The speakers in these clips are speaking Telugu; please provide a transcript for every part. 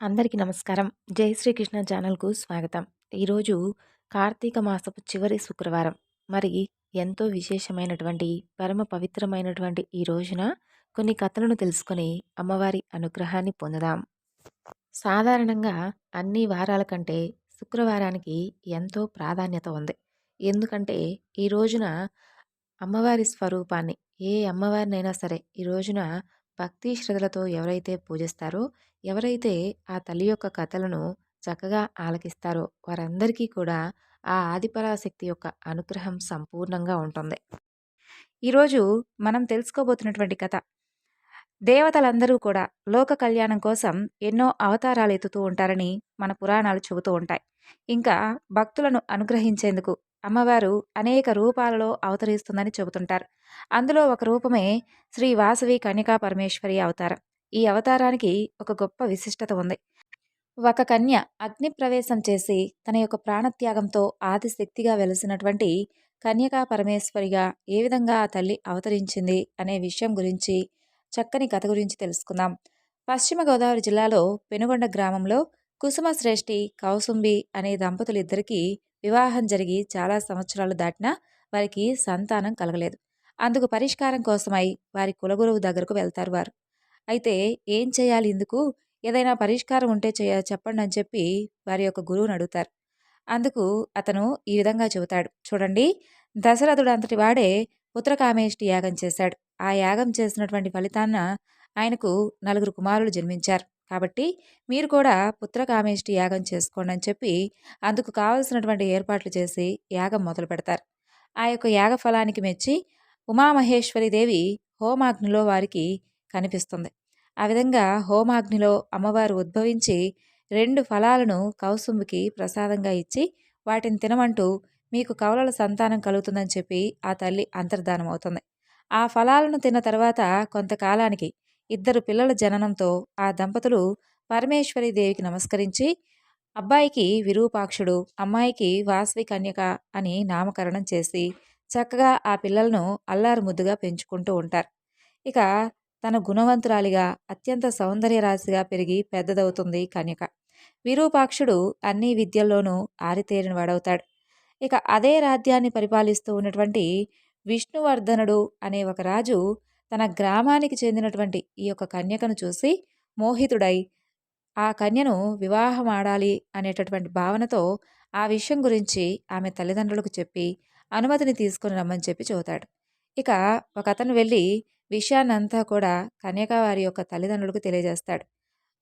అందరికీ నమస్కారం. జై శ్రీకృష్ణ ఛానల్‌కు స్వాగతం. ఈరోజు కార్తీక మాసపు చివరి శుక్రవారం. మరి ఎంతో విశేషమైనటువంటి, పరమ పవిత్రమైనటువంటి ఈ రోజున కొన్ని కథలను తెలుసుకొని అమ్మవారి అనుగ్రహాన్ని పొందుదాం. సాధారణంగా అన్ని వారాల కంటే శుక్రవారానికి ఎంతో ప్రాధాన్యత ఉంది. ఎందుకంటే ఈ రోజున అమ్మవారి స్వరూపాన్ని ఏ అమ్మవారినైనా సరే ఈ రోజున భక్తి శ్రద్ధలతో ఎవరైతే పూజిస్తారో, ఎవరైతే ఆ తల్లి యొక్క కథలను చక్కగా ఆలకిస్తారో వారందరికీ కూడా ఆ ఆదిపరాశక్తి యొక్క అనుగ్రహం సంపూర్ణంగా ఉంటుంది. ఈరోజు మనం తెలుసుకోబోతున్నటువంటి కథ దేవతలందరూ కూడా లోక కళ్యాణం కోసం ఎన్నో అవతారాలు ఎత్తుతూ ఉంటారని మన పురాణాలు చెబుతూ ఉంటాయి. ఇంకా భక్తులను అనుగ్రహించేందుకు అమ్మవారు అనేక రూపాలలో అవతరిస్తుందని చెబుతుంటారు. అందులో ఒక రూపమే శ్రీ వాసవి కన్యకా పరమేశ్వరి అవతారం. ఈ అవతారానికి ఒక గొప్ప విశిష్టత ఉంది. ఒక కన్య అగ్నిప్రవేశం చేసి తన యొక్క ప్రాణత్యాగంతో ఆదిశక్తిగా వెలిసినటువంటి కన్యకా పరమేశ్వరిగా ఏ విధంగా ఆ తల్లి అవతరించింది అనే విషయం గురించి చక్కని కథ గురించి తెలుసుకుందాం. పశ్చిమ గోదావరి జిల్లాలో పెనుగొండ గ్రామంలో కుసుమ శ్రేష్ఠి కౌసుంబి అనే దంపతులిద్దరికీ వివాహం జరిగి చాలా సంవత్సరాలు దాటినా వారికి సంతానం కలగలేదు. అందుకు పరిష్కారం కోసమై వారి కులగురువు దగ్గరకు వెళ్తారు వారు. అయితే ఏం చేయాలి ఇందుకు ఏదైనా పరిష్కారం ఉంటే చేయ చెప్పండి అని చెప్పి వారి యొక్క గురువుని అడుగుతారు. అందుకు అతను ఈ విధంగా చెబుతాడు చూడండి దశరథుడు అంతటి వాడే పుత్రకామేష్టి యాగం చేశాడు. ఆ యాగం చేసినటువంటి ఫలితాన ఆయనకు నలుగురు కుమారులు జన్మించారు. కాబట్టి మీరు కూడా పుత్రకామేష్టి యాగం చేసుకోండి అని చెప్పి అందుకు కావలసినటువంటి ఏర్పాట్లు చేసి యాగం మొదలు పెడతారు. ఆ యొక్క యాగ ఫలానికి మెచ్చి ఉమామహేశ్వరి దేవి హోమాగ్నిలో వారికి కనిపిస్తుంది. ఆ విధంగా హోమాగ్నిలో అమ్మవారు ఉద్భవించి రెండు ఫలాలను కౌసుంబికి ప్రసాదంగా ఇచ్చి వాటిని తినమంటూ మీకు కవలల సంతానం కలుగుతుందని చెప్పి ఆ తల్లి అంతర్ధానం అవుతుంది. ఆ ఫలాలను తిన్న తర్వాత కొంతకాలానికి ఇద్దరు పిల్లల జననంతో ఆ దంపతులు పరమేశ్వరి దేవికి నమస్కరించి అబ్బాయికి విరూపాక్షుడు అమ్మాయికి వాసవి కన్యక అని నామకరణం చేసి చక్కగా ఆ పిల్లలను అల్లారు ముద్దుగా పెంచుకుంటూ ఉంటారు ఇక తన గుణవంతురాలిగా అత్యంత సౌందర్య రాశిగా పెరిగి పెద్దదవుతుంది కన్యక. విరూపాక్షుడు అన్ని విద్యల్లోనూ ఆరితేరిన వాడవుతాడు. ఇక అదే రాజ్యాన్ని పరిపాలిస్తూ ఉన్నటువంటి విష్ణువర్ధనుడు అనే ఒక రాజు తన గ్రామానికి చెందినటువంటి ఈ యొక్క కన్యకను చూసి మోహితుడై ఆ కన్యను వివాహం ఆడాలి అనేటటువంటి భావనతో ఆ విషయం గురించి ఆమె తల్లిదండ్రులకు చెప్పి అనుమతిని తీసుకుని రమ్మని చెప్పి చెబుతాడు. ఇక ఒక అతను వెళ్ళి విషయాన్నంతా కూడా కన్యకవారి యొక్క తల్లిదండ్రులకు తెలియజేస్తాడు.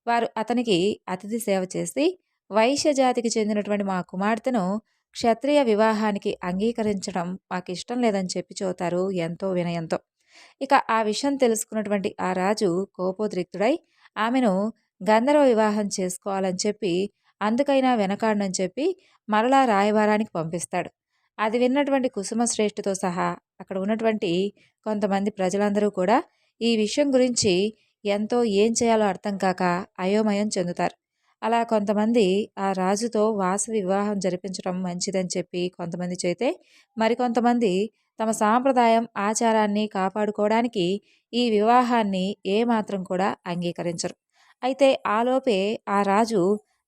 వారు అతనికి అతిథి సేవ చేసి వైశ్య జాతికి చెందినటువంటి మా కుమార్తెను క్షత్రియ వివాహానికి అంగీకరించడం మాకు ఇష్టం లేదని చెప్పి చూతారు ఎంతో వినయంతో. ఇక ఆ విషయం తెలుసుకున్నటువంటి ఆ రాజు కోపోద్రిక్తుడై ఆమెను గంధర్వ వివాహం చేసుకోవాలని చెప్పి అందుకైనా వెనకాడనని చెప్పి మరలా రాయబారానికి పంపిస్తాడు. అది విన్నటువంటి కుసుమ శ్రేష్ఠతో సహా అక్కడ ఉన్నటువంటి కొంతమంది ప్రజలందరూ కూడా ఈ విషయం గురించి ఎంతో ఏం చేయాలో అర్థం కాక అయోమయం చెందుతారు. అలా కొంతమంది ఆ రాజుతో వాస వివాహం జరిపించడం మంచిదని చెప్పి కొంతమంది చేతే మరికొంతమంది తమ సాంప్రదాయం ఆచారాన్ని కాపాడుకోవడానికి ఈ వివాహాన్ని ఏమాత్రం కూడా అంగీకరించరు. అయితే ఆలోపే ఆ రాజు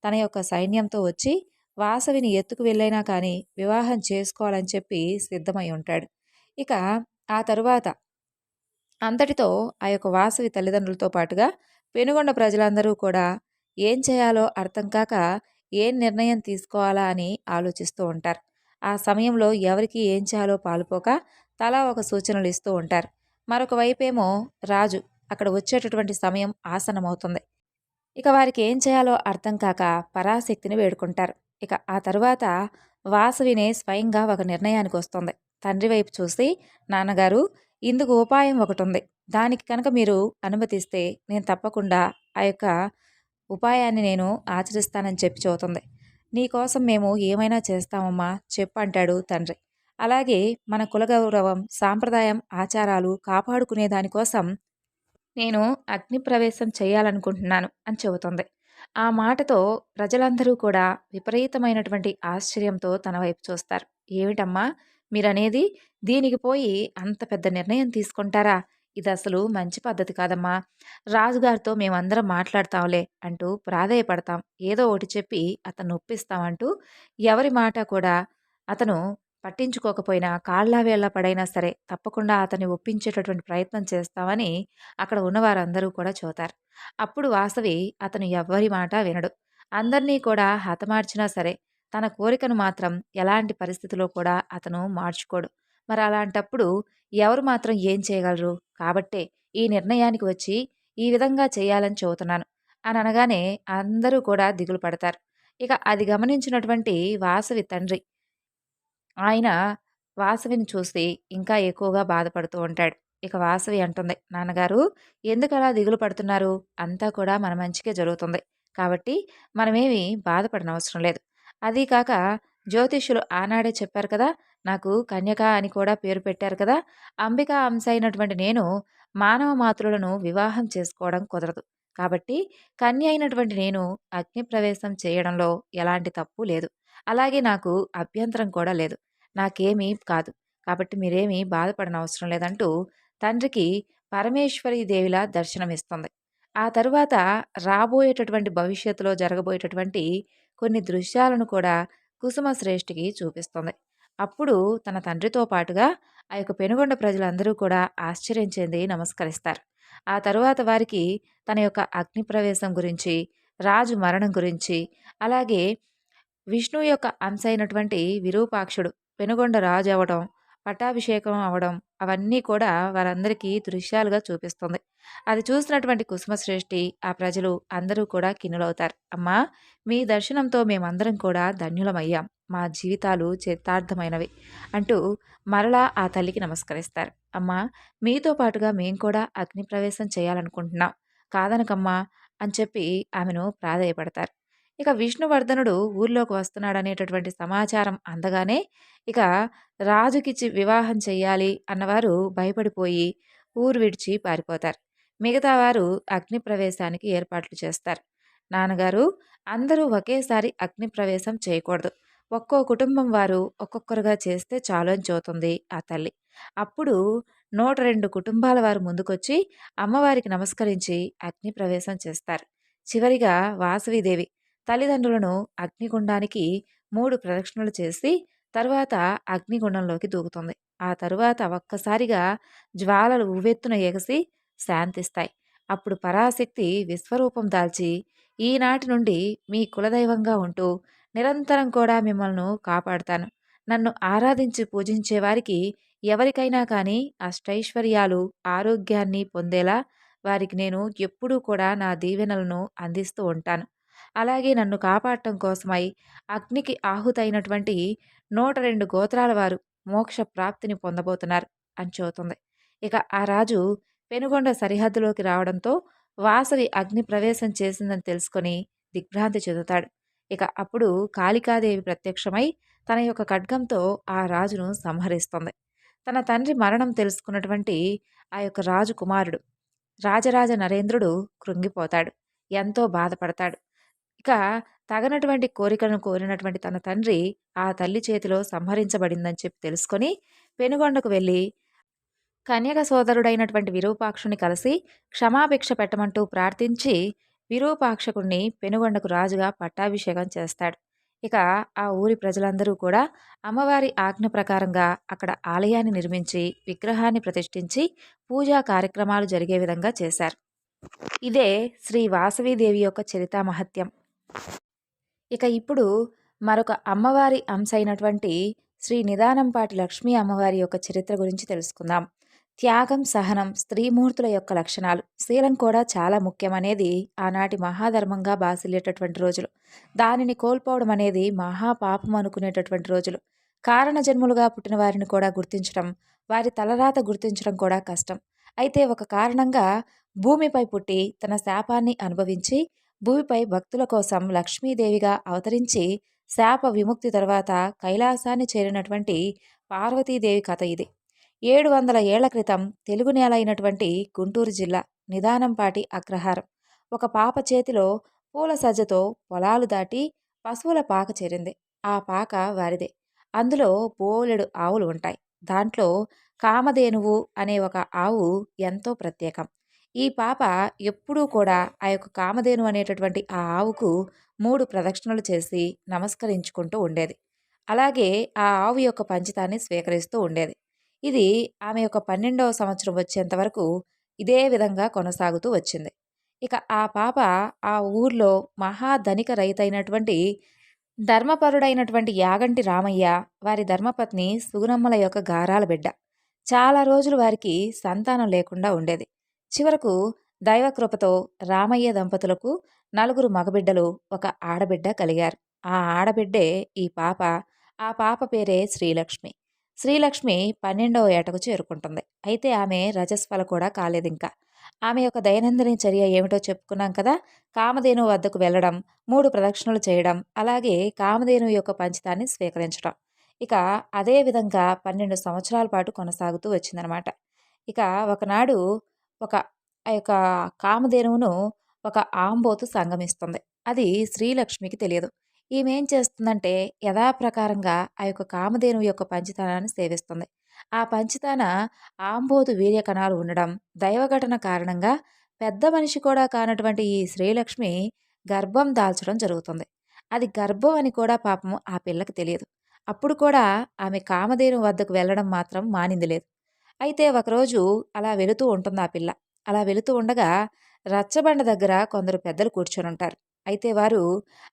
తన యొక్క సైన్యంతో వచ్చి వాసవిని ఎత్తుకు వెళ్ళైనా కానీ వివాహం చేసుకోవాలని చెప్పి సిద్ధమై ఉంటాడు. ఇక ఆ తరువాత అంతటితో ఆ యొక్క వాసవి తల్లిదండ్రులతో పాటుగా పెనుగొండ ప్రజలందరూ కూడా ఏం చేయాలో అర్థం కాక ఏం నిర్ణయం తీసుకోవాలా అని ఆలోచిస్తూ ఉంటారు. ఆ సమయంలో ఎవరికి ఏం చేయాలో పాలుపోక తలా ఒక సూచనలు ఇస్తూ ఉంటారు. మరొక వైపేమో రాజు అక్కడ వచ్చేటటువంటి సమయం ఆసనమవుతుంది ఇక వారికి ఏం చేయాలో అర్థం కాక పరాశక్తిని వేడుకుంటారు. ఇక ఆ తరువాత వాసవినే స్వయంగా ఒక నిర్ణయానికి వస్తుంది. తండ్రి వైపు చూసి నాన్నగారు ఇందుకు ఉపాయం ఒకటి ఉంది దానికి కనుక మీరు అనుమతిస్తే నేను తప్పకుండా ఆ యొక్క ఉపాయాన్ని నేను ఆచరిస్తానని చెప్పి చూతుంది నీకోసం మేము ఏమైనా చేస్తామమ్మా చెప్పు అంటాడు తండ్రి. అలాగే మన కులగౌరవం సాంప్రదాయం ఆచారాలు కాపాడుకునే దానికోసం నేను అగ్నిప్రవేశం చేయాలనుకుంటున్నాను అని చెబుతుంది. ఆ మాటతో ప్రజలందరూ కూడా విపరీతమైనటువంటి ఆశ్చర్యంతో తన వైపు చూస్తారు. ఏమిటమ్మా మీరనేది దీనికి పోయి అంత పెద్ద నిర్ణయం తీసుకుంటారా ఇది అసలు మంచి పద్ధతి కాదమ్మా! రాజుగారితో మేమందరం మాట్లాడతాంలే అంటూ ప్రాధేయపడతాం. ఏదో ఒకటి చెప్పి అతన్ని ఒప్పిస్తాం అంటూ ఎవరి మాట కూడా అతను పట్టించుకోకపోయినా కాళ్ళ వేళ్ళ పడైనా సరే తప్పకుండా అతన్ని ఒప్పించేటటువంటి ప్రయత్నం చేస్తామని అక్కడ ఉన్నవారందరూ కూడా చూతారు అప్పుడు వాసవి అతను ఎవరి మాట వినడు. అందరినీ కూడా హతమార్చినా సరే తన కోరికను మాత్రం ఎలాంటి పరిస్థితిలో కూడా అతను మార్చుకోడు. మరి అలాంటప్పుడు ఎవరు మాత్రం ఏం చేయగలరు? కాబట్టే ఈ నిర్ణయానికి వచ్చి ఈ విధంగా చేయాలని చెబుతున్నాను అని అనగానే అందరూ కూడా దిగులు పడతారు. ఇక అది గమనించినటువంటి వాసవి తండ్రి ఆయన వాసవిని చూసి ఇంకా ఎక్కువగా బాధపడుతూ ఉంటాడు. ఇక వాసవి అంటుంది, "నాన్నగారు ఎందుకలా దిగులు పడుతున్నారు? అంతా కూడా మన మంచికే జరుగుతుంది. కాబట్టి మనమేమి బాధపడనవసరం లేదు. అదీ కాక జ్యోతిష్యులు ఆనాడే చెప్పారు కదా! నాకు కన్యక అని కూడా పేరు పెట్టారు కదా! అంబిక అంశ అయినటువంటి నేను మానవ మాతృలను వివాహం చేసుకోవడం కుదరదు. కాబట్టి కన్య అయినటువంటి నేను అగ్నిప్రవేశం చేయడంలో ఎలాంటి తప్పు లేదు. అలాగే నాకు అభ్యంతరం కూడా లేదు. నాకేమీ కాదు. కాబట్టి మీరేమీ బాధపడనవసరం లేదంటూ తండ్రికి పరమేశ్వరి దేవిలా దర్శనమిస్తుంది. ఆ తరువాత రాబోయేటటువంటి భవిష్యత్తులో జరగబోయేటటువంటి కొన్ని దృశ్యాలను కూడా కుసుమ శ్రేష్ఠికి చూపిస్తుంది. అప్పుడు తన తండ్రితో పాటుగా ఆ యొక్క పెనుగొండ ప్రజలందరూ కూడా ఆశ్చర్యం చెంది నమస్కరిస్తారు. ఆ తరువాత వారికి తన యొక్క అగ్ని ప్రవేశం గురించి, రాజు మరణం గురించి, అలాగే విష్ణువు యొక్క అంశ అయినటువంటి విరూపాక్షుడు పెనుగొండ రాజు అవడం పట్టాభిషేకం అవడం అవన్నీ కూడా వారందరికీ దృశ్యాలుగా చూపిస్తుంది. అది చూసినటువంటి కుసుమశ్రేష్ఠి ఆ ప్రజలు అందరూ కూడా కిన్నులవుతారు. అమ్మా మీ దర్శనంతో మేమందరం కూడా ధన్యులమయ్యాం. మా జీవితాలు చరితార్థమైనవి అంటూ మరలా ఆ తల్లికి నమస్కరిస్తారు. అమ్మా మీతో పాటుగా మేము కూడా అగ్నిప్రవేశం చేయాలనుకుంటున్నాం. కాదనకమ్మా అని చెప్పి ఆమెను ప్రాధేయపడతారు. ఇక విష్ణువర్ధనుడు ఊర్లోకి వస్తున్నాడనేటటువంటి సమాచారం అందగానే ఇక రాజుకిచ్చి వివాహం చెయ్యాలి అన్నవారు భయపడిపోయి ఊరు విడిచి పారిపోతారు. మిగతా వారు అగ్ని ప్రవేశానికి ఏర్పాట్లు చేస్తారు. నాన్నగారు అందరూ ఒకేసారి అగ్ని ప్రవేశం చేయకూడదు. ఒక్కో కుటుంబం వారు ఒక్కొక్కరుగా చేస్తే చాలు అని చూతుంది ఆ తల్లి. అప్పుడు నూట రెండు కుటుంబాల వారు ముందుకొచ్చి అమ్మవారికి నమస్కరించి అగ్ని ప్రవేశం చేస్తారు. చివరిగా వాసవీదేవి తల్లిదండ్రులను అగ్నిగుండానికి మూడు ప్రదక్షిణలు చేసి తరువాత అగ్నిగుండంలోకి దూకుతుంది. ఆ తరువాత ఒక్కసారిగా జ్వాలలు ఉవ్వెత్తున ఎగసి శాంతిస్తాయి. అప్పుడు పరాశక్తి విశ్వరూపం దాల్చి ఈనాటి నుండి మీ కులదైవంగా ఉంటూ నిరంతరం కూడా మిమ్మల్ని కాపాడుతాను. నన్ను ఆరాధించి పూజించే వారికి ఎవరికైనా కానీ అష్టైశ్వర్యాలు, ఆరోగ్యాన్ని పొందేలా వారికి నేను ఎప్పుడూ కూడా నా దీవెనలను అందిస్తూ ఉంటాను. అలాగే నన్ను కాపాడటం కోసమై అగ్నికి ఆహుతైనటువంటి నూట రెండు గోత్రాల వారు మోక్ష ప్రాప్తిని పొందబోతున్నారు అని చెబుతుంది. ఇక ఆ రాజు పెనుగొండ సరిహద్దులోకి రావడంతో వాసవి అగ్ని ప్రవేశం చేసిందని తెలుసుకొని దిగ్భ్రాంతి చెందుతాడు. ఇక అప్పుడు కాళికాదేవి ప్రత్యక్షమై తన యొక్క ఖడ్గంతో ఆ రాజును సంహరిస్తుంది. తన తండ్రి మరణం తెలుసుకున్నటువంటి ఆ యొక్క రాజు కుమారుడు రాజరాజ నరేంద్రుడు కృంగిపోతాడు. ఎంతో బాధపడతాడు. ఇక తగనటువంటి కోరికలను కోరినటువంటి తన తండ్రి ఆ తల్లి చేతిలో సంహరించబడిందని చెప్పి తెలుసుకొని పెనుగొండకు వెళ్ళి కన్యక సోదరుడైనటువంటి విరూపాక్షుని కలిసి క్షమాభిక్ష పెట్టమంటూ ప్రార్థించి విరూపాక్షకుణ్ణి పెనుగొండకు రాజుగా పట్టాభిషేకం చేస్తాడు. ఇక ఆ ఊరి ప్రజలందరూ కూడా అమ్మవారి ఆజ్ఞ ప్రకారంగా అక్కడ ఆలయాన్ని నిర్మించి విగ్రహాన్ని ప్రతిష్ఠించి పూజా కార్యక్రమాలు జరిగే విధంగా చేశారు. ఇదే శ్రీ వాసవీదేవి యొక్క చరితా మహత్యం. ఇక ఇప్పుడు మరొక అమ్మవారి అంశ అయినటువంటి శ్రీ నిదానంపాటి లక్ష్మీ అమ్మవారి యొక్క చరిత్ర గురించి తెలుసుకుందాం. త్యాగం, సహనం స్త్రీమూర్తుల యొక్క లక్షణాలు. శీలం కూడా చాలా ముఖ్యమనేది ఆనాటి మహాధర్మంగా బాసిల్లేటటువంటి రోజులు. దానిని కోల్పోవడం అనేది మహాపాపం అనుకునేటటువంటి రోజులు. కారణ జన్ములుగా పుట్టిన వారిని కూడా గుర్తించడం, వారి తలరాత గుర్తించడం కూడా కష్టం. అయితే ఒక కారణంగా భూమిపై పుట్టి తన శాపాన్ని అనుభవించి భూమిపై భక్తుల కోసం లక్ష్మీదేవిగా అవతరించి శాప విముక్తి తర్వాత కైలాసాన్ని చేరినటువంటి పార్వతీదేవి కథ ఇది. ఏడు వందల ఏళ్ళ క్రితం తెలుగు నేల అయినటువంటి గుంటూరు జిల్లా నిదానంపాటి అగ్రహారం ఒక పాప చేతిలో పూల సజ్జతో పొలాలు దాటి పశువుల పాక చేరింది. ఆ పాక వారిదే. అందులో బోలెడు ఆవులు ఉంటాయి. దాంట్లో కామధేనువు అనే ఒక ఆవు ఎంతో ప్రత్యేకం ఈ పాప ఎప్పుడూ కూడా ఆ యొక్క కామధేను అనేటటువంటి ఆ ఆవుకు మూడు ప్రదక్షిణలు చేసి నమస్కరించుకుంటూ ఉండేది అలాగే ఆ ఆవు యొక్క పంచితాన్ని స్వీకరిస్తూ ఉండేది ఇది ఆమె యొక్క పన్నెండవ సంవత్సరం వచ్చేంత వరకు ఇదే విధంగా కొనసాగుతూ వచ్చింది. ఇక ఆ పాప ఆ ఊర్లో మహాధనిక రైతైనటువంటి ధర్మపరుడైనటువంటి యాగంటి రామయ్య వారి ధర్మపత్ని సుగుణమ్మల యొక్క గారాల బిడ్డ. చాలా రోజులు వారికి సంతానం లేకుండా ఉండేది. చివరకు దైవకృపతో రామయ్య దంపతులకు నలుగురు మగబిడ్డలు ఒక ఆడబిడ్డ కలిగారు. ఆ ఆడబిడ్డే ఈ పాప. ఆ పాప పేరే శ్రీలక్ష్మి. శ్రీలక్ష్మి పన్నెండవ ఏటకు చేరుకుంటుంది. అయితే ఆమె రజస్వల కూడా కాలేదు ఇంకా ఆమె యొక్క దైనందిన చర్య ఏమిటో చెప్పుకున్నాం కదా? కామధేను వద్దకు వెళ్ళడం మూడు ప్రదక్షిణలు చేయడం అలాగే కామధేను యొక్క పంచితాన్ని స్వీకరించడం. ఇక అదే విధంగా పన్నెండు సంవత్సరాల పాటు కొనసాగుతూ వచ్చిందనమాట. ఇక ఒకనాడు ఒక ఆ యొక్క కామధేనువును ఒక ఆంబోతు సంగమిస్తుంది. అది శ్రీలక్ష్మికి తెలియదు. ఈమె ఏం చేస్తుందంటే యథాప్రకారంగా ఆ యొక్క కామధేను యొక్క పంచతనాన్ని సేవిస్తుంది. ఆ పంచితాన ఆంబోతు వీర్య కణాలు ఉండడం దైవఘటన కారణంగా పెద్ద మనిషి కూడా కానటువంటి ఈ శ్రీలక్ష్మి గర్భం దాల్చడం జరుగుతుంది. అది గర్భం అని కూడా పాపం ఆ పిల్లకి తెలియదు. అప్పుడు కూడా ఆమె కామధేను వద్దకు వెళ్ళడం మాత్రం మానింది లేదు. అయితే ఒకరోజు అలా వెళుతూ ఉంటుంది ఆ పిల్ల. అలా వెళుతూ ఉండగా రచ్చబండ దగ్గర కొందరు పెద్దలు కూర్చొని ఉంటారు అయితే వారు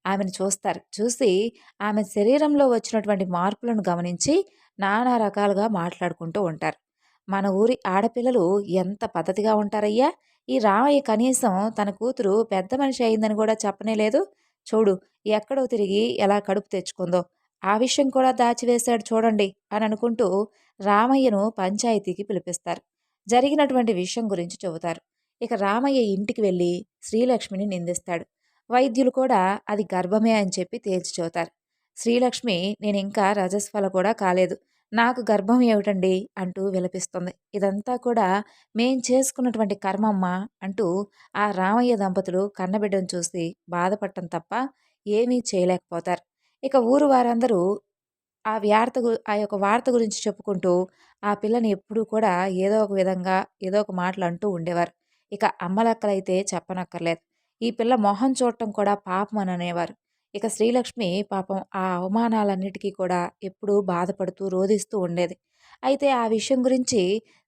ఆమెను చూస్తారు. చూసి ఆమె శరీరంలో వచ్చినటువంటి మార్పులను గమనించి నానా రకాలుగా మాట్లాడుకుంటూ ఉంటారు. మన ఊరి ఆడపిల్లలు ఎంత పద్ధతిగా ఉంటారయ్యా? ఈ రామయ్య కనీసం తన కూతురు పెద్ద మనిషి అయిందని కూడా చెప్పనే లేదు. చూడు ఎక్కడో తిరిగి ఎలా కడుపు తెచ్చుకుందో. ఆ విషయం కూడా దాచివేశాడు చూడండి అని అనుకుంటూ రామయ్యను పంచాయతీకి పిలిపిస్తారు. జరిగినటువంటి విషయం గురించి చెబుతారు. ఇక రామయ్య ఇంటికి వెళ్ళి శ్రీలక్ష్మిని నిందిస్తాడు. వైద్యులు కూడా అది గర్భమే అని చెప్పి తేల్చి శ్రీలక్ష్మి నేను ఇంకా రజస్వల కూడా కాలేదు. నాకు గర్భం ఏమిటండి? అంటూ విలపిస్తుంది. ఇదంతా కూడా మేం చేసుకున్నటువంటి కర్మమ్మ? అంటూ ఆ రామయ్య దంపతులు కన్నబిడ్డను చూసి బాధపడటం తప్ప ఏమీ చేయలేకపోతారు. ఇక ఊరు వారందరూ ఆ వార్త ఆ యొక్క వార్త గురించి చెప్పుకుంటూ ఆ పిల్లని ఎప్పుడూ కూడా ఏదో ఒక విధంగా ఏదో ఒక మాటలు అంటూ ఉండేవారు. ఇక అమ్మలక్కలైతే చెప్పనక్కర్లేదు. ఈ పిల్ల మొహం చూడటం కూడా పాపం అని అనేవారు. ఇక శ్రీలక్ష్మి పాపం ఆ అవమానాలన్నిటికీ కూడా ఎప్పుడూ బాధపడుతూ రోధిస్తూ ఉండేది. అయితే ఆ విషయం గురించి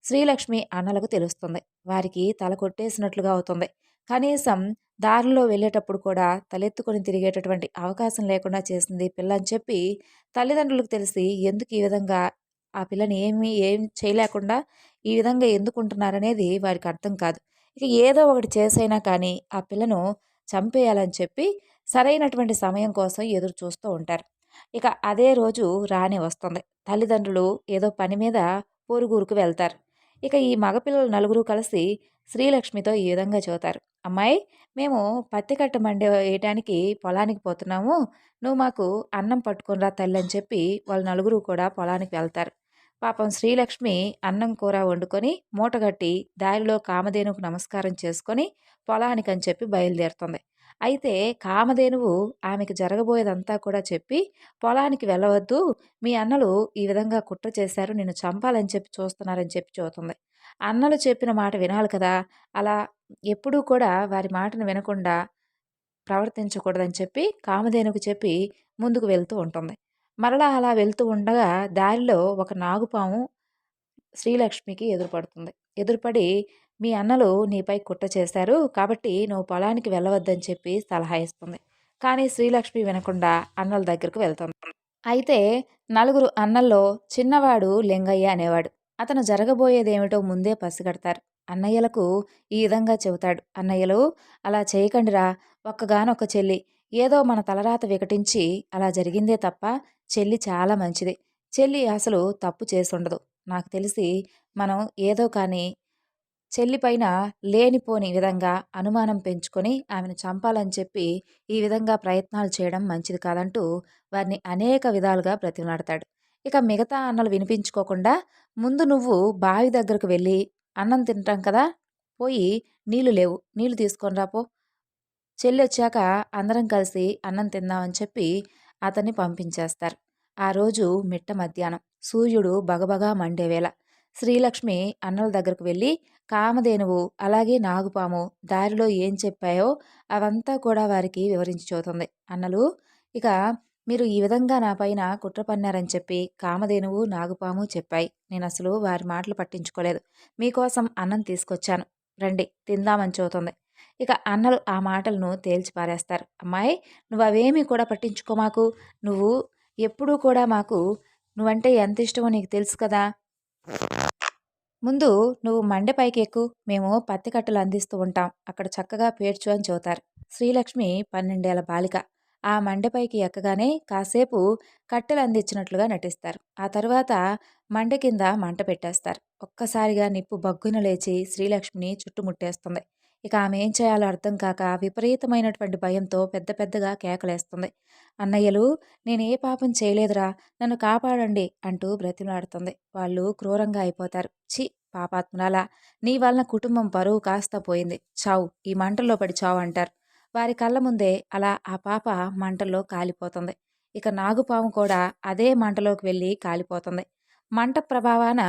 శ్రీలక్ష్మి అన్నలకు తెలుస్తుంది. వారికి తల కొట్టేసినట్లుగా అవుతుంది. కనీసం దారిలో వెళ్ళేటప్పుడు కూడా తలెత్తుకొని తిరిగేటటువంటి అవకాశం లేకుండా చేసింది పిల్ల అని చెప్పి తల్లిదండ్రులకు తెలిసి ఎందుకు ఈ విధంగా ఆ పిల్లని ఏమీ ఏం చేయలేకుండా ఈ విధంగా ఎందుకుంటున్నారనేది వారికి అర్థం కాదు. ఇక ఏదో ఒకటి చేసైనా కానీ ఆ పిల్లను చంపేయాలని చెప్పి సరైనటువంటి సమయం కోసం ఎదురు చూస్తూ ఉంటారు. ఇక అదే రోజు రాణి వస్తుంది. తల్లిదండ్రులు ఏదో పని మీద పొరుగురుకు వెళ్తారు. ఇక ఈ మగపిల్లలు నలుగురు కలిసి శ్రీలక్ష్మితో ఈ విధంగా చెబుతారు. అమ్మాయి మేము పత్తి కట్ట మండే వేయటానికి పొలానికి పోతున్నాము. నువ్వు మాకు అన్నం పట్టుకునిరా తల్లి అని చెప్పి వాళ్ళు నలుగురు కూడా పొలానికి వెళ్తారు. పాపం శ్రీలక్ష్మి అన్నం కూర వండుకొని మూటగట్టి దారిలో కామధేనుకు నమస్కారం చేసుకొని పొలానికి అని చెప్పి బయలుదేరుతుంది. అయితే కామధేనువు ఆమెకు జరగబోయేదంతా కూడా చెప్పి పొలానికి వెళ్ళవద్దు మీ అన్నలు ఈ విధంగా కుట్ర చేశారు నేను చంపాలని చెప్పి చూస్తున్నారని చెప్పి చూస్తుంది అన్నలు చెప్పిన మాట వినాలి కదా అలా ఎప్పుడూ కూడా వారి మాటను వినకుండా ప్రవర్తించకూడదని చెప్పి కామధేనుకు చెప్పి ముందుకు వెళ్తూ ఉంటుంది. మరలా అలా వెళ్తూ ఉండగా దారిలో ఒక నాగుపాము శ్రీలక్ష్మికి ఎదురుపడుతుంది. ఎదురుపడి మీ అన్నలు నీపై కుట్ర చేశారు కాబట్టి నువ్వు పొలానికి వెళ్ళవద్దని చెప్పి సలహా ఇస్తుంది. కానీ శ్రీలక్ష్మి వినకుండా అన్నల దగ్గరకు వెళ్తుంది. అయితే నలుగురు అన్నల్లో చిన్నవాడు లింగయ్య అనేవాడు. అతను జరగబోయేదేమిటో ముందే పసిగడతారు. అన్నయ్యలకు ఈ విధంగా చెబుతాడు. అన్నయ్యలు అలా చేయకండిరా. ఒక్కగానొక్క చెల్లి. ఏదో మన తలరాత వికటించి అలా జరిగిందే తప్ప చెల్లి చాలా మంచిది. చెల్లి అసలు తప్పు చేసుండదు నాకు తెలిసి మనం ఏదో కానీ చెల్లి పైన లేనిపోని విధంగా అనుమానం పెంచుకొని ఆమెను చంపాలని చెప్పి ఈ విధంగా ప్రయత్నాలు చేయడం మంచిది కాదంటూ వారిని అనేక విధాలుగా బ్రతిమలాడతాడు. ఇక మిగతా అన్నలు వినిపించుకోకుండా ముందు నువ్వు బావి దగ్గరకు వెళ్ళి అన్నం తింటాం కదా పోయి నీళ్ళు లేవు నీళ్ళు తీసుకొని రాపో చెల్లి వచ్చాక అందరం కలిసి అన్నం తిందామని చెప్పి అతన్ని పంపించేస్తారు. ఆ రోజు మిట్ట మధ్యాహ్నం. సూర్యుడు బగబగా మండేవేళ శ్రీలక్ష్మి అన్నల దగ్గరకు వెళ్ళి కామధేనువు అలాగే నాగుపాము దారిలో ఏం చెప్పాయో అవంతా కూడా వారికి వివరించి చూతుంది అన్నలు ఇక మీరు ఈ విధంగా నా పైన కుట్ర పన్నారని చెప్పి కామధేనువు నాగుపాము చెప్పాయి. నేను అసలు వారి మాటలు పట్టించుకోలేదు. మీకోసం అన్నం తీసుకొచ్చాను. రండి తిందామని చూతుంది ఇక అన్నలు ఆ మాటలను తేల్చి పారేస్తారు. అమ్మాయి నువ్వు అవేమీ కూడా పట్టించుకో మాకు. నువ్వు ఎప్పుడూ కూడా మాకు. నువ్వంటే ఎంత ఇష్టమో నీకు తెలుసు కదా. ముందు నువ్వు మండె పైకి ఎక్కు మేము పత్తి కట్టలు అందిస్తూ ఉంటాం. అక్కడ చక్కగా పేర్చు అని చెబుతారు. శ్రీలక్ష్మి పన్నెండేళ్ళ బాలిక. ఆ మండెపైకి ఎక్కగానే కాసేపు కట్టెలు అందించినట్లుగా నటిస్తారు. ఆ తర్వాత మండ కింద మంట పెట్టేస్తారు. ఒక్కసారిగా నిప్పు బగ్గున లేచి శ్రీలక్ష్మిని చుట్టుముట్టేస్తుంది. ఇక ఆమె ఏం చేయాలో అర్థం కాక విపరీతమైనటువంటి భయంతో పెద్ద పెద్దగా కేకలేస్తుంది. అన్నయ్యలు నేను ఏ పాపం చేయలేదురా నన్ను కాపాడండి అంటూ బ్రతిమలాడుతుంది. వాళ్ళు క్రూరంగా అయిపోతారు. చి పాపాత్మరాలా నీ వలన కుటుంబం పరువు కాస్త పోయింది. చావు ఈ మంటల్లో పడి చావు అంటారు. వారి కళ్ళ ముందే అలా ఆ పాప మంటల్లో కాలిపోతుంది. ఇక నాగుపాము కూడా అదే మంటలోకి వెళ్ళి కాలిపోతుంది. మంట ప్రభావాన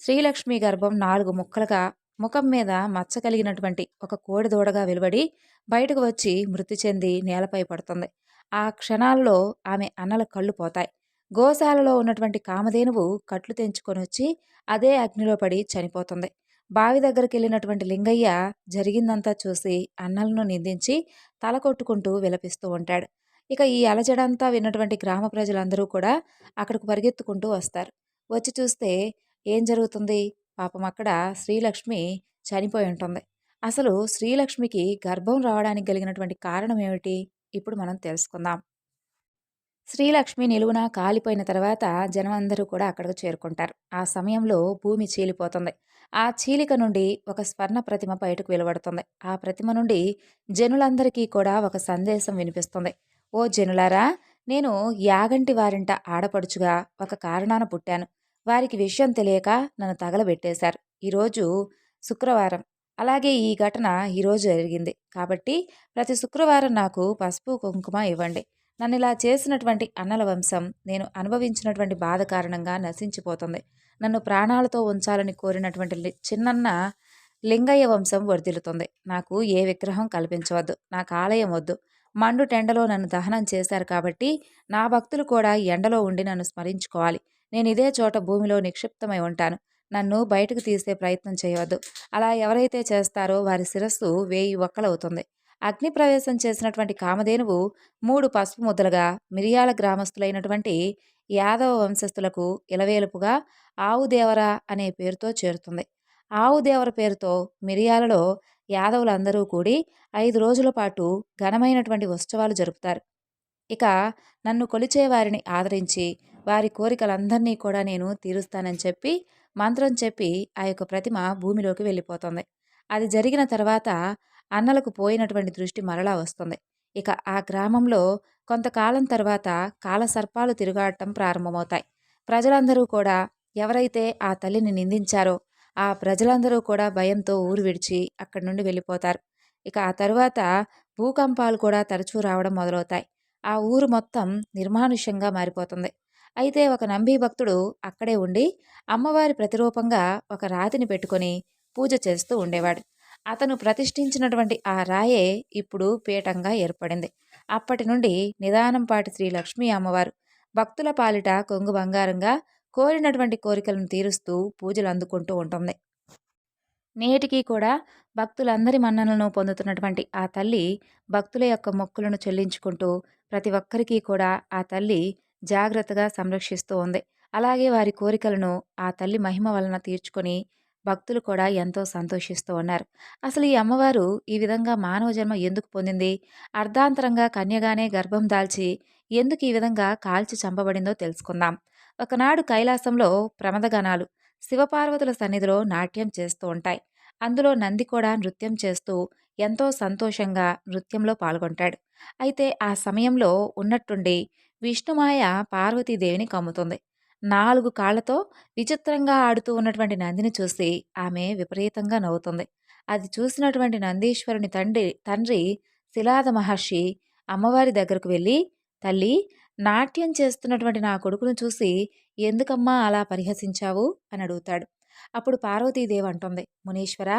శ్రీలక్ష్మి గర్భం నాలుగు ముక్కలుగా ముఖం మీద మచ్చ కలిగినటువంటి ఒక కోడిదూడగా వెలువడి బయటకు వచ్చి మృతి చెంది నేలపై పడుతుంది. ఆ క్షణాల్లో ఆమె అన్నల కళ్ళు పోతాయి. గోశాలలో ఉన్నటువంటి కామధేనువు కట్లు తెంచుకొని వచ్చి అదే అగ్నిలో పడి చనిపోతుంది. బావి దగ్గరికి వెళ్ళినటువంటి లింగయ్య జరిగిందంతా చూసి అన్నలను నిందించి తల కొట్టుకుంటూ విలపిస్తూ ఉంటాడు. ఇక ఈ అలజడంతా విన్నటువంటి గ్రామ ప్రజలందరూ కూడా అక్కడికి పరిగెత్తుకుంటూ వస్తారు. వచ్చి చూస్తే ఏం జరుగుతుంది? పాపం అక్కడ శ్రీలక్ష్మి చనిపోయి ఉంటుంది. అసలు శ్రీలక్ష్మికి గర్భం రావడానికి కలిగినటువంటి కారణం ఏమిటి? ఇప్పుడు మనం తెలుసుకుందాం. శ్రీలక్ష్మి నిలువున కాలిపోయిన తర్వాత జనం అందరూ కూడా అక్కడికి చేరుకుంటారు. ఆ సమయంలో భూమి చీలిపోతుంది. ఆ చీలిక నుండి ఒక స్వర్ణ ప్రతిమ బయటకు వెలువడుతుంది. ఆ ప్రతిమ నుండి జనులందరికీ కూడా ఒక సందేశం వినిపిస్తుంది. ఓ జనులారా నేను యాగంటి వారింట ఆడపడుచుగా ఒక కారణాన పుట్టాను. వారికి విషయం తెలియక నన్ను తగలబెట్టేశారు. ఈరోజు శుక్రవారం. అలాగే ఈ ఘటన ఈరోజు జరిగింది. కాబట్టి ప్రతి శుక్రవారం నాకు పసుపు కుంకుమ ఇవ్వండి. నన్ను ఇలా చేసినటువంటి అన్నల వంశం నేను అనుభవించినటువంటి బాధ కారణంగా నశించిపోతుంది. నన్ను ప్రాణాలతో ఉంచాలని కోరినటువంటి చిన్నన్న లింగయ్య వంశం వర్ధిల్లుతుంది. నాకు ఏ విగ్రహం కల్పించవద్దు. నాకు ఆలయం వద్దు. మండు టెండలో నన్ను దహనం చేశారు కాబట్టి నా భక్తులు కూడా ఎండలో ఉండి నన్ను స్మరించుకోవాలి. నేను ఇదే చోట భూమిలో నిక్షిప్తమై ఉంటాను. నన్ను బయటకు తీసే ప్రయత్నం చేయవద్దు. అలా ఎవరైతే చేస్తారో వారి శిరస్సు వేయి ఒక్కలవుతుంది. అగ్ని ప్రవేశం చేసినటువంటి కామధేనువు మూడు పసుపు ముద్దలుగా మిరియాల గ్రామస్తులైనటువంటి యాదవ వంశస్థులకు ఇలవేలుపుగా ఆవుదేవర అనే పేరుతో చేరుతుంది. ఆవుదేవర పేరుతో మిరియాలలో యాదవులందరూ కూడి ఐదు రోజుల పాటు ఘనమైనటువంటి ఉత్సవాలు జరుపుతారు. ఇక నన్ను కొలిచే వారిని ఆదరించి వారి కోరికలందరినీ కూడా నేను తీరుస్తానని చెప్పి మంత్రం చెప్పి ఆ యొక్క ప్రతిమ భూమిలోకి వెళ్ళిపోతుంది. అది జరిగిన తర్వాత అన్నలకు పోయినటువంటి దృష్టి మరలా వస్తుంది. ఇక ఆ గ్రామంలో కొంతకాలం తర్వాత కాలసర్పాలు తిరుగాడటం ప్రారంభమవుతాయి. ప్రజలందరూ కూడా ఎవరైతే ఆ తల్లిని నిందించారో ఆ ప్రజలందరూ కూడా భయంతో ఊరు విడిచి అక్కడి నుండి వెళ్ళిపోతారు. ఇక ఆ తరువాత భూకంపాలు కూడా తరచూ రావడం మొదలవుతాయి. ఆ ఊరు మొత్తం నిర్మానుష్యంగా మారిపోతుంది. అయితే ఒక నంబీ భక్తుడు అక్కడే ఉండి అమ్మవారి ప్రతిరూపంగా ఒక రాతిని పెట్టుకొని పూజ చేస్తూ ఉండేవాడు. అతను ప్రతిష్ఠించినటువంటి ఆ రాయే ఇప్పుడు పీఠంగా ఏర్పడింది. అప్పటి నుండి నిదానంపాటి శ్రీ లక్ష్మీ అమ్మవారు భక్తుల పాలిట కొంగు బంగారంగా కోరినటువంటి కోరికలను తీరుస్తూ పూజలు అందుకుంటూ ఉంటుంది. నేటికి కూడా భక్తులందరి మన్ననలను పొందుతున్నటువంటి ఆ తల్లి భక్తుల యొక్క మొక్కులను చెల్లించుకుంటూ ప్రతి ఒక్కరికి కూడా ఆ తల్లి జాగ్రత్తగా సంరక్షిస్తూ ఉంది. అలాగే వారి కోరికలను ఆ తల్లి మహిమ వలన తీర్చుకొని భక్తులు కూడా ఎంతో సంతోషిస్తూ ఉన్నారు. అసలు ఈ అమ్మవారు ఈ విధంగా మానవ జన్మ ఎందుకు పొందింది? అర్ధాంతరంగా కన్యగానే గర్భం దాల్చి ఎందుకు ఈ విధంగా కాల్చి చంపబడిందో తెలుసుకుందాం. ఒకనాడు కైలాసంలో ప్రమదగణాలు శివపార్వతుల సన్నిధిలో నాట్యం చేస్తూ ఉంటాయి. అందులో నంది కూడా నృత్యం చేస్తూ ఎంతో సంతోషంగా నృత్యంలో పాల్గొంటాడు. అయితే ఆ సమయంలో ఉన్నట్టుండి విష్ణుమాయ పార్వతీదేవిని కమ్ముతుంది. నాలుగు కాళ్ళతో విచిత్రంగా ఆడుతూ ఉన్నటువంటి నందిని చూసి ఆమె విపరీతంగా నవ్వుతుంది. అది చూసినటువంటి నందీశ్వరుని తండ్రి తండ్రి శిలాద మహర్షి అమ్మవారి దగ్గరకు వెళ్ళి తల్లి నాట్యం చేస్తున్నటువంటి నా కొడుకును చూసి ఎందుకమ్మా అలా పరిహసించావు? అని అడుగుతాడు. అప్పుడు పార్వతీదేవి అంటుంది మునీశ్వర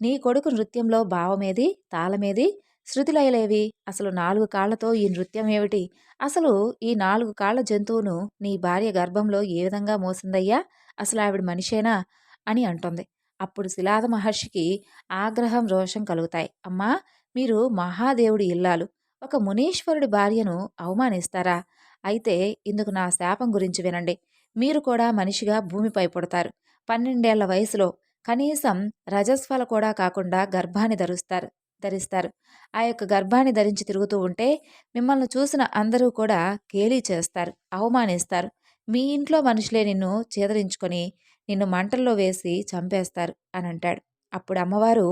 నీ కొడుకు నృత్యంలో భావమేది తాళమేది? శృతిలయలేవి. అసలు నాలుగు కాళ్ళతో ఈ నృత్యం ఏమిటి? అసలు ఈ నాలుగు కాళ్ళ జంతువును నీ భార్య గర్భంలో ఏ విధంగా మోసిందయ్యా? అసలు ఆవిడ మనిషేనా? అని అంటుంది. అప్పుడు శిలాద మహర్షికి ఆగ్రహం రోషం కలుగుతాయి. అమ్మా మీరు మహాదేవుడి ఇల్లాలు. ఒక మునీశ్వరుడి భార్యను అవమానిస్తారా? అయితే ఇందుకు నా శాపం గురించి వినండి. మీరు కూడా మనిషిగా భూమిపై పుడతారు. పన్నెండేళ్ళ వయసులో కనీసం రజస్వల కూడా కాకుండా గర్భాన్ని ధరుస్తారు. ధరిస్తారు ఆ యొక్క గర్భాన్ని ధరించి తిరుగుతూ ఉంటే మిమ్మల్ని చూసిన అందరూ కూడా కేలీ చేస్తారు అవమానిస్తారు. మీ ఇంట్లో మనుషులే నిన్ను చేదరించుకొని నిన్ను మంటల్లో వేసి చంపేస్తారు అని అంటాడు. అప్పుడు అమ్మవారు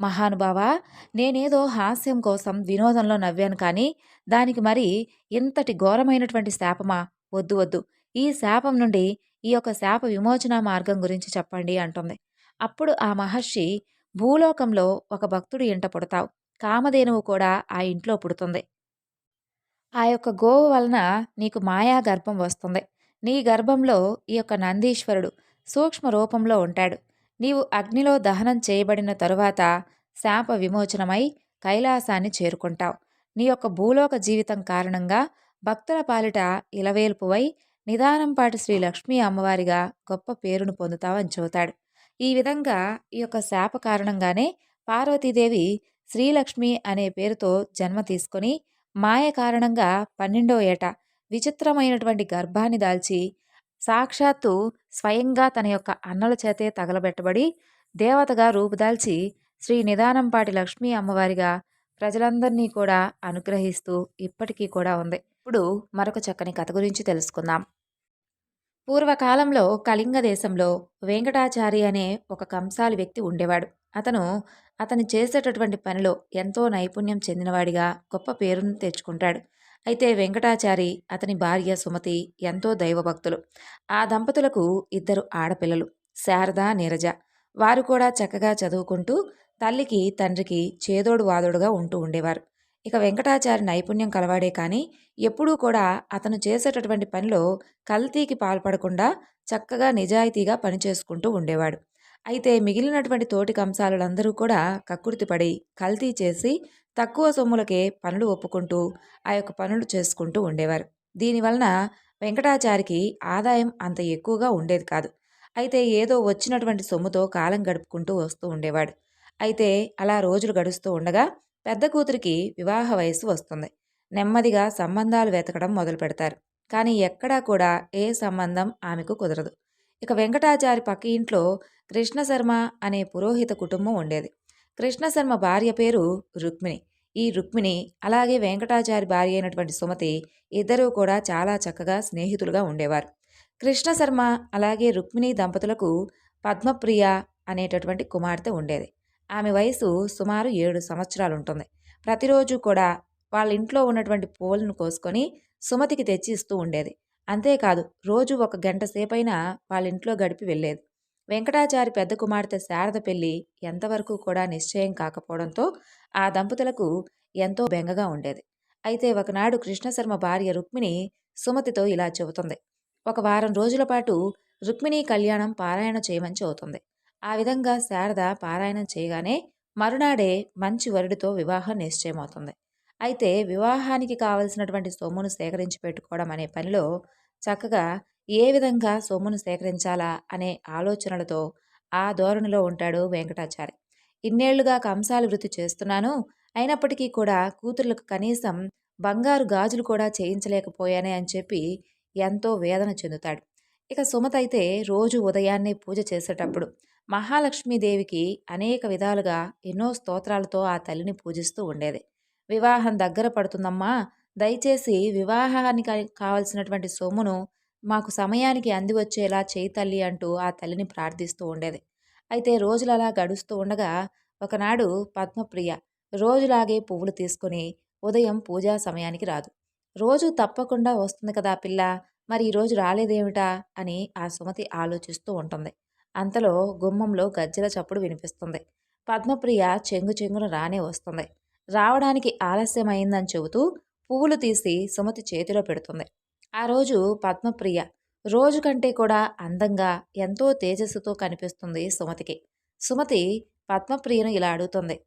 మహానుభావ నేనేదో హాస్యం కోసం వినోదంలో నవ్వాను కానీ దానికి మరి ఇంతటి ఘోరమైనటువంటి శాపమా? వద్దు వద్దు. ఈ శాపం నుండి ఈ యొక్క శాప విమోచన మార్గం గురించి చెప్పండి అంటుంది. అప్పుడు ఆ మహర్షి భూలోకంలో ఒక భక్తుడు ఇంట పుడతావు. కామధేనువు కూడా ఆ ఇంట్లో పుడుతుంది. ఆ యొక్క గోవు వలన నీకు మాయా గర్భం వస్తుంది. నీ గర్భంలో ఈ యొక్క నందీశ్వరుడు సూక్ష్మ రూపంలో ఉంటాడు. నీవు అగ్నిలో దహనం చేయబడిన తరువాత శాప విమోచనమై కైలాసాన్ని చేరుకుంటావు. నీ యొక్క భూలోక జీవితం కారణంగా భక్తుల పాలిట ఇలవేల్పువై నిదానంపాటి శ్రీ లక్ష్మీ అమ్మవారిగా గొప్ప పేరును పొందుతావని చెబుతాడు. ఈ విధంగా ఈ యొక్క శాప కారణంగానే పార్వతీదేవి శ్రీలక్ష్మి అనే పేరుతో జన్మ తీసుకొని మాయ కారణంగా పన్నెండో ఏట విచిత్రమైనటువంటి గర్భాన్ని దాల్చి సాక్షాత్తు స్వయంగా తన యొక్క అన్నల చేతే తగలబెట్టబడి దేవతగా రూపుదాల్చి శ్రీ నిదానంపాటి లక్ష్మీ అమ్మవారిగా ప్రజలందరినీ కూడా అనుగ్రహిస్తూ ఇప్పటికీ కూడా ఉంది. ఇప్పుడు మరొక చక్కని కథ గురించి తెలుసుకుందాం. పూర్వకాలంలో కళింగ దేశంలో వెంకటాచారి అనే ఒక కంసాలి వ్యక్తి ఉండేవాడు. అతను అతను చేసేటటువంటి పనిలో ఎంతో నైపుణ్యం చెందినవాడిగా గొప్ప పేరును తెచ్చుకుంటాడు. అయితే వెంకటాచారి అతని భార్య సుమతి ఎంతో దైవభక్తులు. ఆ దంపతులకు ఇద్దరు ఆడపిల్లలు శారద నీరజ. వారు కూడా చక్కగా చదువుకుంటూ తల్లికి తండ్రికి చేదోడు వాదోడుగా ఉంటూ ఉండేవారు. ఇక వెంకటాచారి నైపుణ్యం కలవాడే కానీ ఎప్పుడూ కూడా అతను చేసేటటువంటి పనిలో కల్తీకి పాల్పడకుండా చక్కగా నిజాయితీగా పనిచేసుకుంటూ ఉండేవాడు. అయితే మిగిలినటువంటి తోటి కంసాలులందరూ కూడా కక్కుర్తిపడి కల్తీ చేసి తక్కువ సొమ్ములకే పనులు ఒప్పుకుంటూ ఆ యొక్క పనులు చేసుకుంటూ ఉండేవారు. దీనివలన వెంకటాచారికి ఆదాయం అంత ఎక్కువగా ఉండేది కాదు. అయితే ఏదో వచ్చినటువంటి సొమ్ముతో కాలం గడుపుకుంటూ వస్తూ ఉండేవాడు. అయితే అలా రోజులు గడుస్తూ ఉండగా పెద్ద కూతురికి వివాహ వయస్సు వస్తుంది. నెమ్మదిగా సంబంధాలు వెతకడం మొదలు పెడతారు. కానీ ఎక్కడా కూడా ఏ సంబంధం ఆమెకు కుదరదు. ఇక వెంకటాచారి పక్క ఇంట్లో కృష్ణశర్మ అనే పురోహిత కుటుంబం ఉండేది. కృష్ణశర్మ భార్య పేరు రుక్మిణి. ఈ రుక్మిణి అలాగే వెంకటాచారి భార్య అయినటువంటి సుమతి ఇద్దరూ కూడా చాలా చక్కగా స్నేహితులుగా ఉండేవారు. కృష్ణశర్మ అలాగే రుక్మిణి దంపతులకు పద్మప్రియ అనేటటువంటి కుమార్తె ఉండేది. ఆమె వయసు సుమారు ఏడు సంవత్సరాలు ఉంటుంది ప్రతిరోజు కూడా వాళ్ళ ఇంట్లో ఉన్నటువంటి పూలను కోసుకొని సుమతికి తెచ్చి ఇస్తూ ఉండేది. అంతేకాదు రోజు ఒక గంట సేపైనా వాళ్ళ ఇంట్లో గడిపి వెళ్ళేది. వెంకటాచారి పెద్ద కుమార్తె శారద పెళ్ళి ఎంతవరకు కూడా నిశ్చయం కాకపోవడంతో ఆ దంపతులకు ఎంతో బెంగగా ఉండేది. అయితే ఒకనాడు కృష్ణశర్మ భార్య రుక్మిణి సుమతితో ఇలా చెబుతుంది. ఒక వారం రోజుల పాటు రుక్మిణి కళ్యాణం పారాయణ చేయమని చెబుతుంది. ఆ విధంగా శారద పారాయణం చేయగానే మరునాడే మంచి వరుడితో వివాహం నిశ్చయమవుతుంది. అయితే వివాహానికి కావలసినటువంటి సొమ్మును సేకరించి పెట్టుకోవడం అనే పనిలో చక్కగా ఏ విధంగా సొమ్మును సేకరించాలా అనే ఆలోచనలతో ఆ ధోరణిలో ఉంటాడు వెంకటాచారి. ఇన్నేళ్ళుగా కంసాలి వృత్తి చేస్తున్నాను. అయినప్పటికీ కూడా కూతుర్లకు కనీసం బంగారు గాజులు కూడా చేయించలేకపోయానే అని చెప్పి ఎంతో వేదన చెందుతాడు. ఇక సుమత అయితే రోజు ఉదయాన్నే పూజ చేసేటప్పుడు మహాలక్ష్మీదేవికి అనేక విధాలుగా ఎన్నో స్తోత్రాలతో ఆ తల్లిని పూజిస్తూ ఉండేది. వివాహం దగ్గర పడుతుందమ్మా. దయచేసి వివాహానికి కావలసినటువంటి సొమ్మును మాకు సమయానికి అంది వచ్చేలా చేయి తల్లి అంటూ ఆ తల్లిని ప్రార్థిస్తూ ఉండేది. అయితే రోజులు అలా గడుస్తూ ఉండగా ఒకనాడు పద్మప్రియ రోజులాగే పువ్వులు తీసుకుని ఉదయం పూజా సమయానికి రాదు. రోజు తప్పకుండా వస్తుంది కదా పిల్ల మరి ఈరోజు రాలేదేమిటా అని ఆ సుమతి ఆలోచిస్తూ ఉంటుంది. అంతలో గుమ్మంలో గజ్జల చప్పుడు వినిపిస్తుంది. పద్మప్రియ చెంగు చెంగున రానే వస్తుంది. రావడానికి ఆలస్యమైందని చెబుతూ పువ్వులు తీసి సుమతి చేతిలో పెడుతుంది. ఆ రోజు పద్మప్రియ రోజు కంటే కూడా అందంగా ఎంతో తేజస్సుతో కనిపిస్తుంది సుమతికి. సుమతి పద్మప్రియను ఇలా అడుగుతుంది.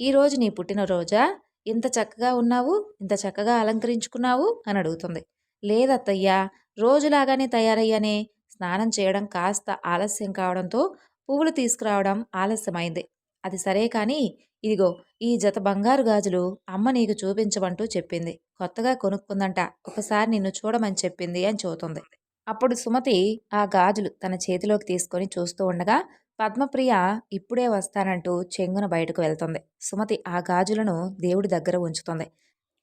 ఈరోజు నీ పుట్టినరోజా? ఇంత చక్కగా ఉన్నావు? ఇంత చక్కగా అలంకరించుకున్నావు? అని అడుగుతుంది. లేదత్తయ్యా రోజులాగానే తయారయ్యానే. స్నానం చేయడం కాస్త ఆలస్యం కావడంతో పువ్వులు తీసుకురావడం ఆలస్యమైంది. అది సరే కానీ ఇదిగో ఈ జత బంగారు గాజులు అమ్మ నీకు చూపించమంటూ చెప్పింది. కొత్తగా కొనుక్కుందంట. ఒకసారి నిన్ను చూడమని చెప్పింది అని చూతుంది అప్పుడు సుమతి ఆ గాజులు తన చేతిలోకి తీసుకొని చూస్తూ ఉండగా పద్మప్రియ ఇప్పుడే వస్తానంటూ చెంగున బయటకు వెళ్తుంది. సుమతి ఆ గాజులను దేవుడి దగ్గర ఉంచుతుంది.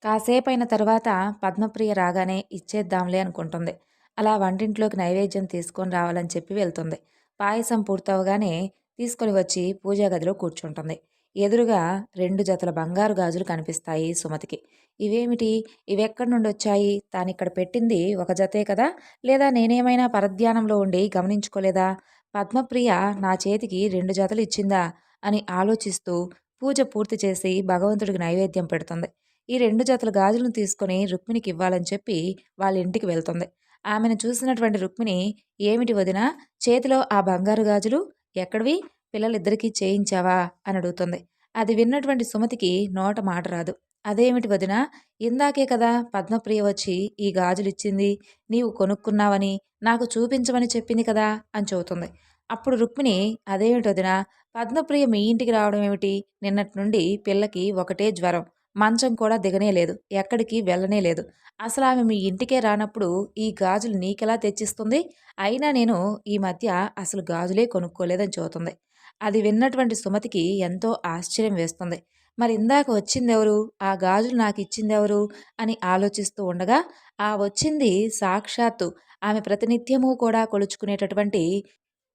కాసేపైన తర్వాత పద్మప్రియ రాగానే ఇచ్చేద్దాంలే అనుకుంటుంది. అలా వంటింట్లోకి నైవేద్యం తీసుకొని రావాలని చెప్పి వెళ్తుంది. పాయసం పూర్తవగానే తీసుకొని వచ్చి పూజా గదిలో కూర్చుంటుంది. ఎదురుగా రెండు జతల బంగారు గాజులు కనిపిస్తాయి సుమతికి. ఇవేమిటి? ఇవెక్కడి నుండి వచ్చాయి తాను ఇక్కడ పెట్టింది ఒక జతే కదా? లేదా నేనేమైనా పరధ్యానంలో ఉండి గమనించుకోలేదా? పద్మప్రియ నా చేతికి రెండు జతలు ఇచ్చిందా? అని ఆలోచిస్తూ పూజ పూర్తి చేసి భగవంతుడికి నైవేద్యం పెడుతుంది. ఈ రెండు జతల గాజులను తీసుకొని రుక్మిణికి ఇవ్వాలని చెప్పి వాళ్ళ ఇంటికి వెళ్తుంది. ఆమెను చూసినటువంటి రుక్మిణి ఏమిటి వదిన? చేతిలో ఆ బంగారు గాజులు? ఎక్కడివి? పిల్లలిద్దరికీ చేయించావా? అని అడుగుతుంది. అది విన్నటువంటి సుమతికి నోట మాట రాదు. అదేమిటి వదిన? ఇందాకే కదా పద్మప్రియ వచ్చి ఈ గాజులిచ్చింది. నీవు కొనుక్కున్నావని నాకు చూపించమని చెప్పింది కదా? అని చెబుతుంది. అప్పుడు రుక్మిణి అదేమిటి వదిన? పద్మప్రియ మీ ఇంటికి రావడం ఏమిటి? నిన్నటి నుండి పిల్లకి ఒకటే జ్వరం. మంచం కూడా దిగనే లేదు ఎక్కడికి వెళ్ళనే లేదు. అసలు ఆమె మీ ఇంటికే రానప్పుడు ఈ గాజులు నీకెలా తెచ్చిస్తుంది? అయినా నేను ఈ మధ్య అసలు గాజులే కొనుక్కోలేదని చూతుంది అది విన్నటువంటి సుమతికి ఎంతో ఆశ్చర్యం వేస్తుంది. మరి ఇందాక వచ్చిందెవరు? ఆ గాజులు నాకు ఇచ్చిందెవరు అని ఆలోచిస్తూ ఉండగా ఆ వచ్చింది సాక్షాత్తు ఆమె ప్రతినిత్యము కూడా కొలుచుకునేటటువంటి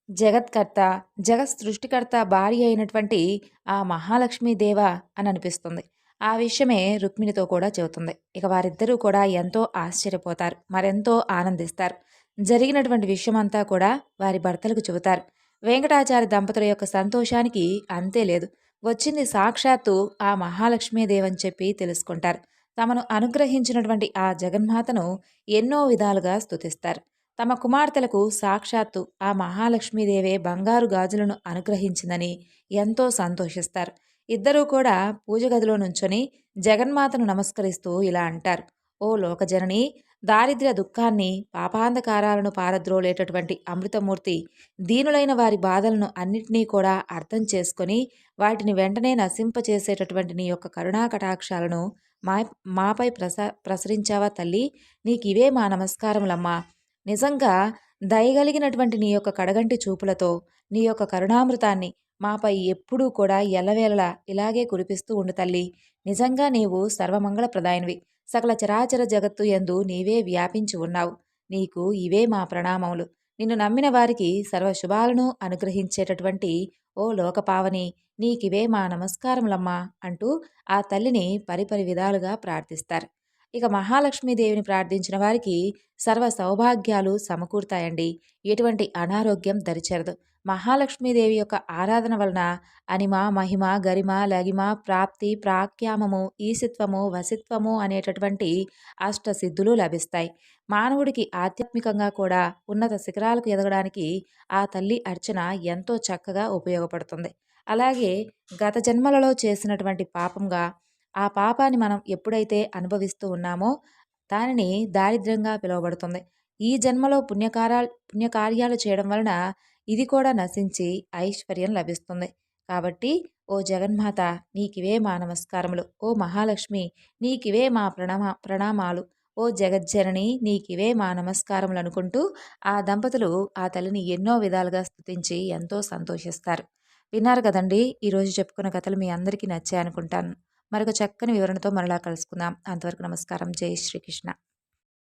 జగత్కర్త జగత్ సృష్టికర్త భార్య అయినటువంటి ఆ మహాలక్ష్మీదేవ అని అనిపిస్తుంది ఆ విషయమే రుక్మిణితో కూడా చెబుతుంది. ఇక వారిద్దరూ కూడా ఎంతో ఆశ్చర్యపోతారు. మరెంతో ఆనందిస్తారు. జరిగినటువంటి విషయమంతా కూడా వారి భర్తలకు చెబుతారు. వెంకటాచార్య దంపతుల యొక్క సంతోషానికి అంతే లేదు. వచ్చింది సాక్షాత్తు ఆ మహాలక్ష్మీదేవని చెప్పి తెలుసుకుంటారు. తమను అనుగ్రహించినటువంటి ఆ జగన్మాతను ఎన్నో విధాలుగా స్తుతిస్తారు. తమ కుమార్తెలకు సాక్షాత్తు ఆ మహాలక్ష్మీదేవే బంగారు గాజులను అనుగ్రహించిందని ఎంతో సంతోషిస్తారు. ఇద్దరూ కూడా పూజ గదిలో నుంచొని జగన్మాతను నమస్కరిస్తూ ఇలా అంటారు. ఓ లోకజనని దారిద్ర్య దుఃఖాన్ని పాపాంధకారాలను పారద్రోలేటటువంటి అమృతమూర్తి దీనులైన వారి బాధలను అన్నిటినీ కూడా అర్థం చేసుకొని వాటిని వెంటనే నశింపచేసేటటువంటి నీ యొక్క కరుణా కటాక్షాలను మా మాపై ప్రస ప్రసరించావా తల్లి? నీకివే మా నమస్కారములమ్మా. నిజంగా దయగలిగినటువంటి నీ యొక్క కడగంటి చూపులతో నీ యొక్క కరుణామృతాన్ని మాపై ఎప్పుడూ కూడా ఎల్లవేళలా ఇలాగే కురిపిస్తూ ఉండు తల్లి. నిజంగా నీవు సర్వమంగళ ప్రదాయనివి సకల చరాచర జగత్తు ఎందు నీవే వ్యాపించి ఉన్నావు. నీకు ఇవే మా ప్రణామములు. నిన్ను నమ్మిన వారికి సర్వశుభాలను అనుగ్రహించేటటువంటి ఓ లోకపావని నీకివే మా నమస్కారములమ్మా అంటూ ఆ తల్లిని పరిపరి విధాలుగా ప్రార్థిస్తారు. ఇక మహాలక్ష్మీదేవిని ప్రార్థించిన వారికి సర్వ సౌభాగ్యాలు సమకూరుతాయండి. ఎటువంటి అనారోగ్యం దరిచేరదు. మహాలక్ష్మీదేవి యొక్క ఆరాధన వలన అనిమ మహిమ గరిమ లగిమ ప్రాప్తి ప్రాఖ్యామము ఈసిత్వము వసిత్వము అనేటటువంటి అష్ట సిద్ధులు లభిస్తాయి. మానవుడికి ఆధ్యాత్మికంగా కూడా ఉన్నత శిఖరాలకు ఎదగడానికి ఆ తల్లి అర్చన ఎంతో చక్కగా ఉపయోగపడుతుంది. అలాగే గత జన్మలలో చేసినటువంటి పాపంగా ఆ పాపాన్ని మనం ఎప్పుడైతే అనుభవిస్తూ ఉన్నామో దానిని దారిద్ర్యంగా పిలువబడుతుంది. ఈ జన్మలో పుణ్యకారా పుణ్యకార్యాలు చేయడం వలన ఇది కూడా నశించి ఐశ్వర్యం లభిస్తుంది. కాబట్టి ఓ జగన్మాత నీకివే మా నమస్కారములు. ఓ మహాలక్ష్మి నీకివే మా ప్రణామా ప్రణామాలు. ఓ జగజ్జనని నీకివే మా నమస్కారములు అనుకుంటూ ఆ దంపతులు ఆ తల్లిని ఎన్నో విధాలుగా స్థుతించి ఎంతో సంతోషిస్తారు. విన్నారు కదండి ఈరోజు చెప్పుకున్న కథలు మీ అందరికీ నచ్చాయనుకుంటాను. మరొక చక్కని వివరణతో మరలా కలుసుకుందాం. అంతవరకు నమస్కారం. జై శ్రీకృష్ణ.